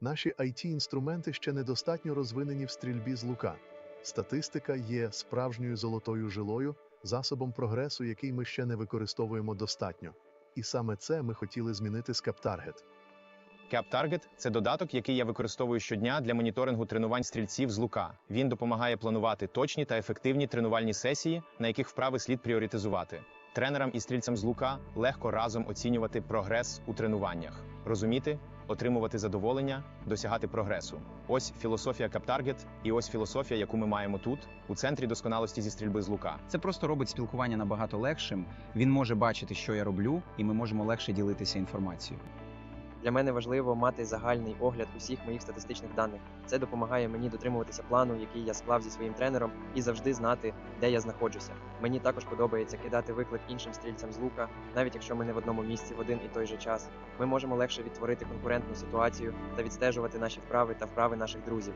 наші IT-інструменти ще недостатньо розвинені в стрільбі з лука. Статистика є справжньою золотою жилою, засобом прогресу, який ми ще не використовуємо достатньо. І саме це ми хотіли змінити з CapTarget. CapTarget – це додаток, який я використовую щодня для моніторингу тренувань стрільців з лука. Він допомагає планувати точні та ефективні тренувальні сесії, на яких вправи слід пріоритизувати. Тренерам і стрільцям з лука легко разом оцінювати прогрес у тренуваннях, розуміти, отримувати задоволення, досягати прогресу. Ось філософія CapTarget і ось філософія, яку ми маємо тут, у центрі досконалості зі стрільби з лука. Це просто робить спілкування набагато легшим. Він може бачити, що я роблю, і ми можемо легше ділитися інформацією. Для мене важливо мати загальний огляд усіх моїх статистичних даних. Це допомагає мені дотримуватися плану, який я склав зі своїм тренером, і завжди знати, де я знаходжуся. Мені також подобається кидати виклик іншим стрільцям з лука, навіть якщо ми не в одному місці в один і той же час. Ми можемо легше відтворити конкурентну ситуацію та відстежувати наші вправи та вправи наших друзів.